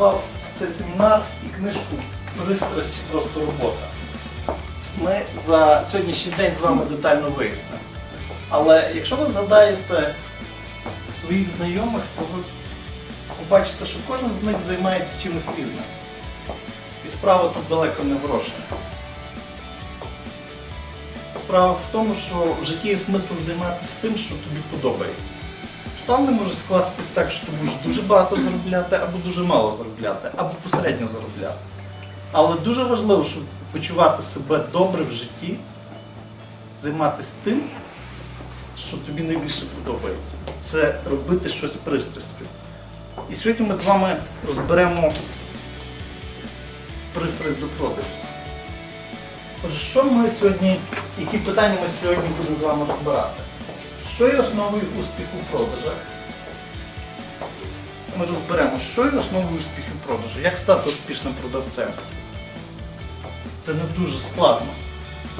назвав цей семінар і книжку Пристрасть чи просто робота. Ми за сьогоднішній день з вами детально вияснимо. Але якщо ви згадаєте своїх знайомих, то ви побачите, що кожен з них займається чимось різним. І справа тут далеко не в. Справа в тому, що в житті є смисл займатися тим, що тобі подобається. Обставини може скластись так, що ти будеш дуже багато заробляти, або дуже мало заробляти, або посередньо заробляти. Але дуже важливо, щоб почувати себе добре в житті, займатися тим, що тобі найбільше подобається. Це робити щось пристрастю. І сьогодні ми з вами розберемо пристрасть до продажу. Що ми сьогодні, які питання ми сьогодні будемо з вами розбирати? Що є основою успіху в продажах? Ми розберемо, що є основою успіху в продажу, як стати успішним продавцем. Це не дуже складно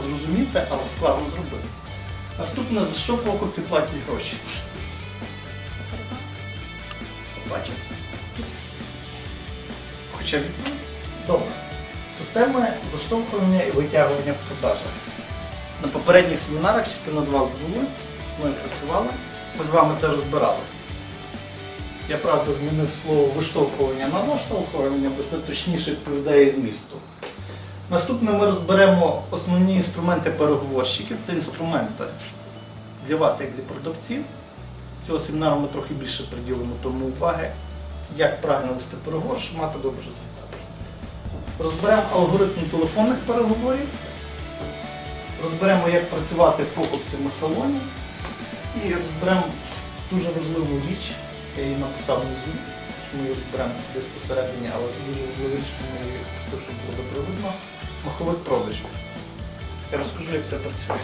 зрозуміти, але складно зробити. Наступне, за що покупці платять гроші? Бачите? Хоча добре. Системи заштовхування і витягування в продажах. На попередніх семінарах частина з вас були, мною працювали, ми з вами це розбирали. Я правда змінив слово виштовхування на заштовхування, бо це точніше відповідає змісту. Наступне ми розберемо основні інструменти переговорщиків. Це інструменти для вас, як для продавців. Цього семінару ми трохи більше приділимо тому уваги, як правильно вести переговор, щоб мати добрий результат. Розберемо алгоритм телефонних переговорів, розберемо, як працювати в салоні, і розберемо дуже важливу річ, я її написав внизу, що ми її розберемо десь посередині, але це дуже важлива річ, тому я її пустив, щоб було добре видно. Маховик продажів. Я розкажу, як це працює.